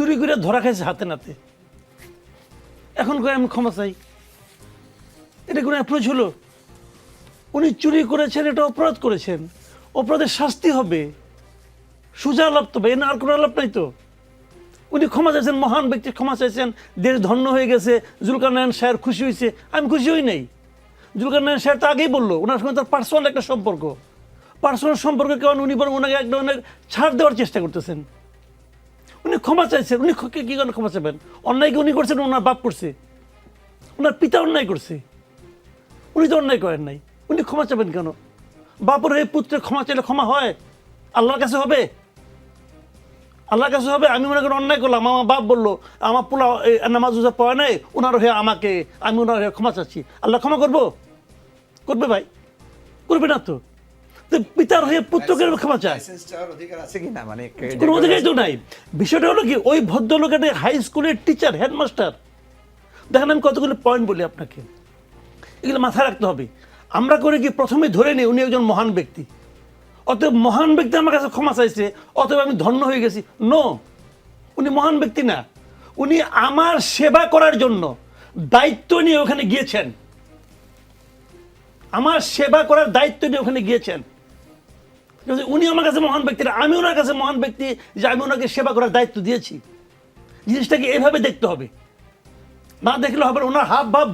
চুরি করে ধরা খাইছে হাতে নাতে। এখন করে আমি ক্ষমা চাই। এটা কোনো অ্যাপ্রোচ হলো? উনি চুরি করেছেন, এটা অপরাধ করেছেন। অপরাধের শাস্তি হবে। সোজা লাভ তো না আর কোনো লাভ নাই তো। উনি ক্ষমা চাইছেন, মহান ব্যক্তি ক্ষমা চাইছেন, দেশ ধন্য হয়ে গেছে জুলকার নারায়ণ সাহের খুশি হয়েছে আমি খুশি হই নাই। জুলকার নারায়ণ সাহেব তো আগেই বলল, ওনার সঙ্গে তার পার্সোনাল একটা সম্পর্ক। পার্সোনাল সম্পর্কের কারণে উনি বরং ওনাকে এক ধরনের ছাড় দেওয়ার চেষ্টা করতেছেন। উনি ক্ষমা চাইছেন, উনি কি কারণে ক্ষমা চাইবেন? অন্যায় কি উনি করছেন, ওনার বাপ করছে। ওনার পিতা অন্যায় করছে। উনি তো অন্যায় করেন নাই। উনি ক্ষমা চাবেন কেন? বাপর হয়ে পুত্রের ক্ষমা চাইলে ক্ষমা হয়। আল্লাহর কাছে হবে। আল্লাহর কাছে হবে। আমি মনে করি অন্যায় করলাম। আমার বাপ বলল, আমার পোলা এই নামাজ উজা পড়ে নাই ওনার হয়ে আমাকে, আমি ওনার হয়ে ক্ষমা চাচ্ছি। আল্লাহ ক্ষমা করব? করবে ভাই। করবে না তো। পিতার হয়ে পুত্রকে ক্ষমা চায়। লাইসেন্স চাওয়ার অধিকার মানে তো নাই। বিষয়টা হলো কি ওই ভদ্রলোক একটা হাই স্কুলের টিচার হেডমাস্টার দেখেন আমি কতগুলো পয়েন্ট বলি আপনাকে। এগুলো মাথায় রাখতে হবে। আমরা করে কি প্রথমে ধরে নিই উনি একজন মহান ব্যক্তি। অতএব মহান ব্যক্তি আমার কাছে ক্ষমা চাইছে অতএব আমি ধন্য হয়ে গেছি। নো উনি মহান ব্যক্তি না। উনি আমার সেবা করার জন্য দায়িত্ব নিয়ে ওখানে গিয়েছেন। আমার সেবা করার দায়িত্ব নিয়ে ওখানে গিয়েছেন। উনি আমার কাছে মহান ব্যক্তি আমি ওনার কাছে মহান ব্যক্তি যে আমি ওনাকে সেবা করার দায়িত্ব দিয়েছি। জিনিসটাকে এভাবে দেখতে হবে। না দেখলে হবে ওনার হাব ভাব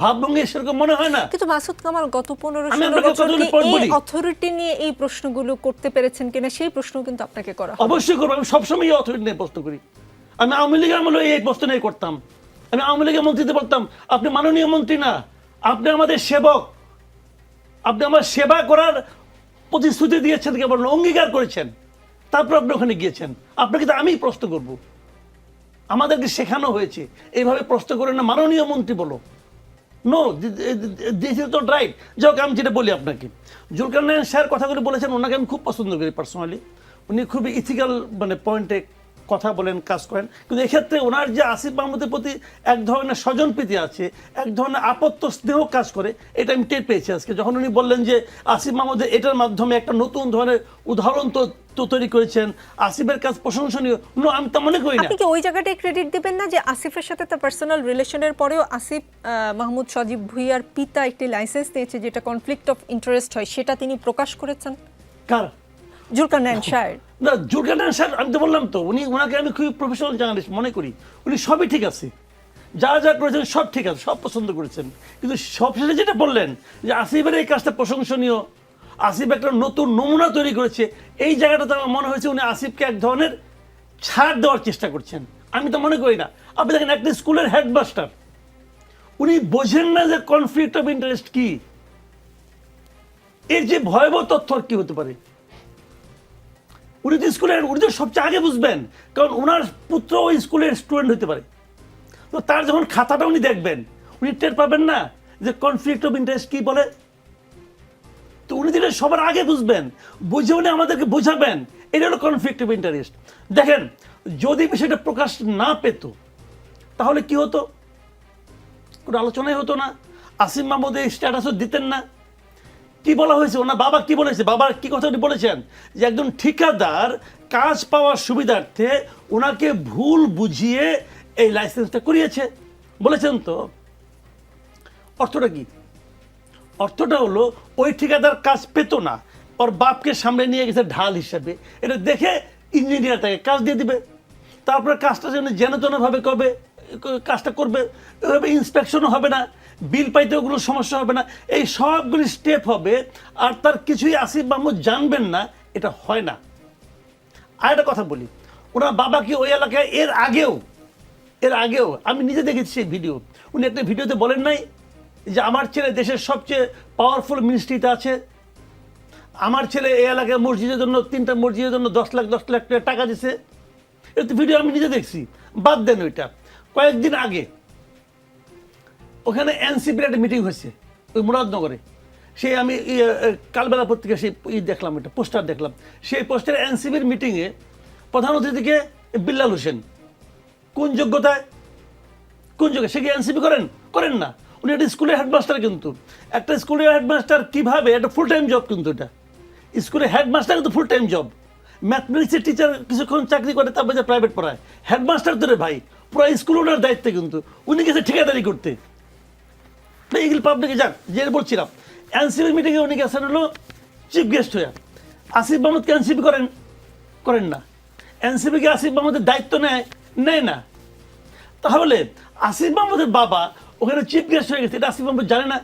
ভাবভঙ্গি সেরকম মনে হয় না। কিন্তু মাসুদ কামাল গত পনেরো এই অথরিটি নিয়ে এই প্রশ্নগুলো করতে পেরেছেন কিনা সেই প্রশ্ন কিন্তু আপনাকে করা অবশ্যই করব আমি সবসময় অথরিটি নিয়ে প্রশ্ন করি। আমি আওয়ামী লীগের আমলে এই প্রশ্ন নিয়ে করতাম। আমি আওয়ামী লীগের মন্ত্রীতে বলতাম আপনি মাননীয় মন্ত্রী না আপনি আমাদের সেবক। আপনি আমার সেবা করার প্রতিশ্রুতি দিয়েছেন, কেবল অঙ্গীকার করেছেন। তারপর আপনি ওখানে গিয়েছেন। আপনাকে তো আমি প্রশ্ন করব। আমাদেরকে শেখানো হয়েছে। এইভাবে প্রশ্ন করে না, মাননীয় মন্ত্রী বলো। No this is not right যাই হোক, আমি যেটা বলি আপনাকে। জুলকার নারায়ণ স্যার কথাগুলি বলেছেন, ওনাকে আমি খুব পছন্দ করি পার্সোনালি উনি খুবই ইথিক্যাল মানে পয়েন্টে কথা বলেন কাজ করেন। কিন্তু এক্ষেত্রে ওনার যে আসিফ মাহমুদের প্রতি এক ধরনের স্বজন প্রীতি আছে এক ধরনের আপত্ত স্নেহ কাজ করে এটা আমি টের পেয়েছি আজকে। যখন উনি বললেন যে আসিফ মাহমুদের এটার মাধ্যমে একটা নতুন ধরনের উদাহরণ তো তো তৈরি করেছেন আসিফের কাজ প্রশংসনীয় নো আমি তা মনে করি না। আপনি কি ওই জায়গাটায় ক্রেডিট দিবেন না যে আসিফের সাথে তার পার্সোনাল রিলেশনের পরেও আসিফ মাহমুদ সজীব ভুইয়ার পিতা একটি লাইসেন্স দিয়েছে যেটা কনফ্লিক্ট অফ ইন্টারেস্ট হয় সেটা তিনি প্রকাশ করেছেন? কার? জুলকার নারায়ণ শাহের। না জুরগানান স্যার, আমি তো বললাম তো, উনি ওনাকে আমি খুবই প্রফেশনাল জার্নালিস্ট মনে করি। উনি সবই ঠিক আছে। যা যা করেছেন সব ঠিক আছে, সব পছন্দ করেছেন। কিন্তু সবশেষে যেটা বললেন, যে আসিফের এই কাজটা প্রশংসনীয়, আসিফ একটা নতুন নমুনা তৈরি করেছে, এই জায়গাটাতে আমার মনে হয়েছে উনি আসিফকে এক ধরনের ছাড় দেওয়ার চেষ্টা করছেন। আমি তো মনে করি না। আপনি দেখেন, একটা স্কুলের হেডমাস্টার উনি বোঝেন না যে কনফ্লিক্ট অফ ইন্টারেস্ট কি। এর যে ভয়াবহ তথ্য কি হতে পারে। উনি তো স্কুলের, উনি তো সবচেয়ে আগে বুঝবেন, কারণ ওনার পুত্র ওই স্কুলের স্টুডেন্ট হতে পারে। তো তার যখন খাতাটা উনি দেখবেন, উনি টের পাবেন না যে কনফ্লিক্ট অফ ইন্টারেস্ট কী বলে। তো উনি যেটা সবার আগে বুঝবেন, বুঝে উনি আমাদেরকে বোঝাবেন, এটা হলো কনফ্লিক্ট অফ ইন্টারেস্ট দেখেন, যদি বিষয়টা প্রকাশ না পেত, তাহলে কি হতো? কোনো আলোচনাই হতো না। আসিম মাহমুদ এই স্ট্যাটাসও দিতেন না। কি বলা হয়েছে? ওনার বাবা কি বলেছে? বাবা কি কথা উনি বলেছেন? যে একজন ঠিকাদার কাজ পাওয়ার সুবিধার্থে ওনাকে ভুল বুঝিয়ে এই লাইসেন্সটা করিয়েছে। বলেছেন তো? অর্থটা কি? অর্থটা হলো, ওই ঠিকাদার কাজ পেত না, ওর বাপকে সামনে নিয়ে গেছে ঢাল হিসাবে। এটা দেখে ইঞ্জিনিয়ার তাকে কাজ দিয়ে দিবে। তারপরে কাজটা যেন যেন তেনভাবে করবে। কাজটা করবে এভাবে ইন্সপেকশনও হবে না বিল পাইতেও ওগুলো সমস্যা হবে না। এই সবগুলি স্টেপ হবে, আর তার কিছুই আসিফ মাহমুদ জানবেন না, এটা হয় না। আর একটা কথা বলি, ওনার বাবা কি ওই এলাকায় এর আগেও এর আগেও, আমি নিজে দেখেছি সেই ভিডিও উনি একটা ভিডিওতে বলেন নাই যে আমার ছেলে দেশের সবচেয়ে পাওয়ারফুল মিনিস্ট্রিতে আছে। আমার ছেলে এই এলাকায় মসজিদের জন্য, তিনটা মসজিদের জন্য দশ লাখ দশ লাখ টাকা টাকা দিছে এটা ভিডিও আমি নিজে দেখছি, বাদ দেন ওইটা। কয়েকদিন আগে ওখানে এনসিপির একটা মিটিং হয়েছে ওই মুরাদনগরে। সেই আমি কালবেলা পত্রিকা সেই ই দেখলাম এটা পোস্টার দেখলাম। সেই পোস্টারে এনসিপির মিটিংয়ে প্রধান অতিথিকে বিল্লাল হোসেন। কোন যোগ্যতায়? কোন যোগ্য সে কি এনসিপি করেন? করেন না। উনি একটা স্কুলের হেডমাস্টার কিন্তু। একটা স্কুলের হেডমাস্টার কীভাবে, একটা ফুল টাইম জব কিন্তু এটা। স্কুলের হেডমাস্টার কিন্তু ফুল টাইম জব ম্যাথমেটিক্সের টিচার কিছুক্ষণ চাকরি করে, তারপরে প্রাইভেট পড়ায়। হেডমাস্টার ধরে ভাই। পুরো স্কুল ওনার দায়িত্ব কিন্তু। উনি গেছে ঠিকাদারি করতে। এগুলো পাবলিকে যান যে বলছিলাম। এনসিপি মিটিংয়ে উনি গেছেন হলো চিফ গেস্ট হয়ে। আসিফ মাহমুদকে এনসিপি করেন করেন না। এনসিপিকে আসিফ মাহমুদের দায়িত্ব নেয় নেয় না। তাহলে আসিফ মাহমুদের বাবা ওখানে চিফ গেস্ট হয়ে গেছে, এটা আসিফ মাহমুদ জানে না।